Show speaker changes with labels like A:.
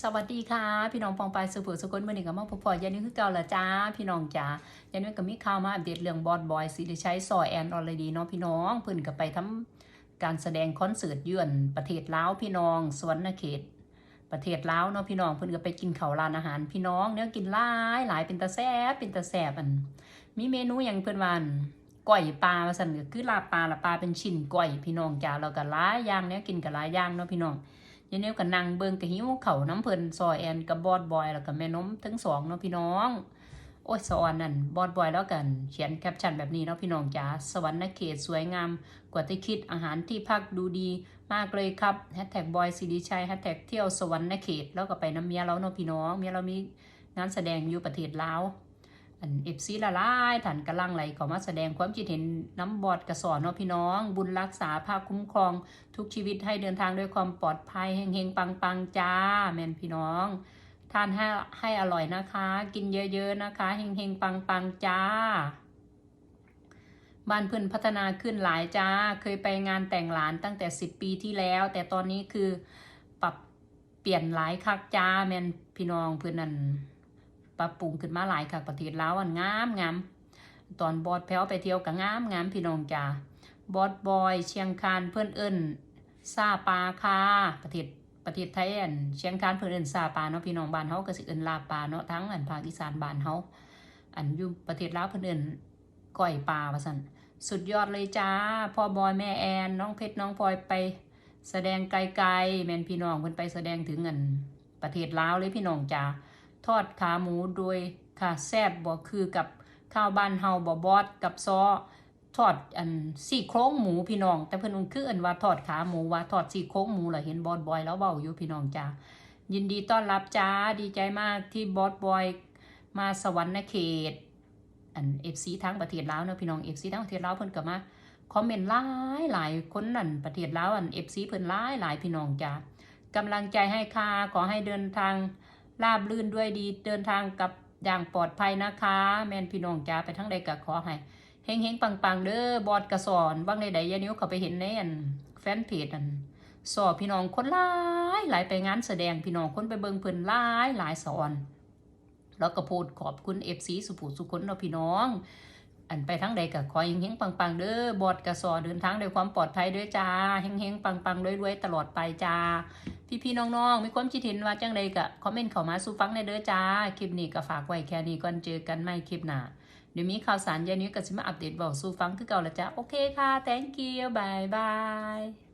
A: สวัสดีค่ะ พี่น้องปองไปสุภุสุกนมื่อนี้กับมาพบพอยานี่คือเก่าละจ้า พี่น้องจ้ายานี่ก็มีข่าวมาอัปเดตเรื่องบอดบอยสิริชัยซอยแอนออลดีเนาะพี่น้องเพิ่นก็ไปทำการแสดงคอนเสิร์ตเยือนประเทศลาวพี่น้องสวรรณเขต ประเทศลาวเนาะพี่น้องเพิ่นก็ไปกินข้าวร้านอาหาร พี่น้องเนี่ยกินหลายหลายเป็นตาแซ่บเป็นตาแซ่บอัน มีเมนูอย่างเพิ่นวันก้อยปลาว่าซั่นก็คือลาปลาละปลาเป็นชิ้นก้อยพี่น้องจ้าแล้วก็หลายอย่างเนี่ยกินก็หลายอย่างเนาะพี่น้อง ยายเนียวกับนางเบิงกับหิวเขาน้ำเพลินซอยแอนกับบอดบอยแล้วกับแม่นมทั้งสองเนาะพี่น้อง โอ้ยสวรรค์นั่นบอดบอยแล้วกันเขียนแคปชั่นแบบนี้เนาะพี่น้องจ๋าสวรรค์เขตสวยงาม กว่าที่คิดอาหารที่พักดูดีมากเลยครับแฮชแท็กบอยสิริชัยแฮชแท็กเที่ยวสวรรค์เขตแล้วก็ไปน้ำเมียเราเนาะพี่น้องเมียเรามีงานแสดงอยู่ประเทศลาว อันเอฟซีละลายฐานกำลังไหลเขามาแสดงความคิดเห็นน้ำบอดกระสอนเนาะพี่น้อง บุญรักษาภาคคุ้มครอง ทุกชีวิตให้เดินทางด้วยความปลอดภัยเฮงๆ ปังๆ จ้า แม่นพี่น้องทานให้ให้อร่อยนะคะ กินเยอะๆนะคะเฮงๆ ปังๆ จ้า บ้านเพื่อนพัฒนาขึ้นหลายจ้า เคยไปงานแต่งหลานตั้งแต่ 10 ปีที่แล้ว แต่ตอนนี้คือปรับเปลี่ยนหลายคักจ้าแม่นพี่น้องเพื่อนนั่น ปรับปรุงขึ้นมาหลายคักประเทศลาวอันงามงามตอนบอดแพ้วไปเที่ยวกับงามงามพี่น้องจ้าบอสบอย เชียงคานเพื่อนเอิญซาปาคาประเทศประเทศไทยอันเชียงคานเพื่อนเอิญซาปาเนาะพี่น้องบ้านเฮาก็สิเอิญลาปาเนาะทั้งอันภาคอีสานบ้านเฮาอันอยู่ประเทศลาวเพื่อนเอิญก้อยปลาว่าซั่นสุดยอดเลยจ้าพ่อบอยแม่แอนน้องเพชรน้องพลอยไป แสดงไกลๆแมนพี่น้องเพิ่นไปแสดงถึงอันประเทศลาวเลยพี่น้องจ้า ทอดขาหมูโดยค่ะแซบบ่คือกับข้าวบ้านเฮาบ่บอดกับซอทอดอันซี่โครงหมูพี่น้อง แต่เพิ่นคืออันว่าทอดขาหมูว่าทอดซี่โครงหมูล่ะเห็นบอสบอยแล้วเว้าอยู่พี่น้องจ้ายินดีต้อนรับจ้าดีใจมากที่บอสบอยมาสวรรค์เขตอัน FC ทั้งประเทศลาวเนาะพี่น้อง FC ทั้งประเทศลาวเพิ่นก็มาคอมเมนต์หลายหลายคนนั่นประเทศลาวอัน FC เพิ่นหลายหลายพี่น้องจ้ากำลังใจให้ค่ะขอให้เดินทาง ราบลื่นด้วยดีเดินทางกับอย่างปลอดภัยนะคะ แมนพี่น้องจ้าไปทั้งใดก็ขอให้เฮงเฮงปังปังๆเด้อบอดกระสอนบางใดๆยานิ้วเขาไปเห็นแน่นแฟนเพจอันสอบพี่น้องคนหลายหลายไปงานแสดงพี่น้องคนไปเบิงเพิ่นหลายหลายสอน แล้วก็โพดขอบคุณเอฟซีสุภูสุคนเนาะพี่น้อง อันไปทั้งใดก็ขอเฮงเฮงปังปังๆเด้อบอดกระสอเดินทางด้วยความปลอดภัยด้วยจ้าเฮงเฮงปังปังรวยๆตลอดไปจ้า พี่ๆน้องๆมีความคิดเห็นว่าจังใดก็คอมเมนต์เข้ามาสู่ฟังในเด้อจ้าคลิปนี้ก็ฝากไว้แค่นี้ก่อนเจอกันใหม่คลิปหน้าเดี๋ยวมีข่าวสารยานี้ก็จะมาอัปเดตบอกสู่ฟังคือเก่าละจ้าโอเคค่ะ thank you bye bye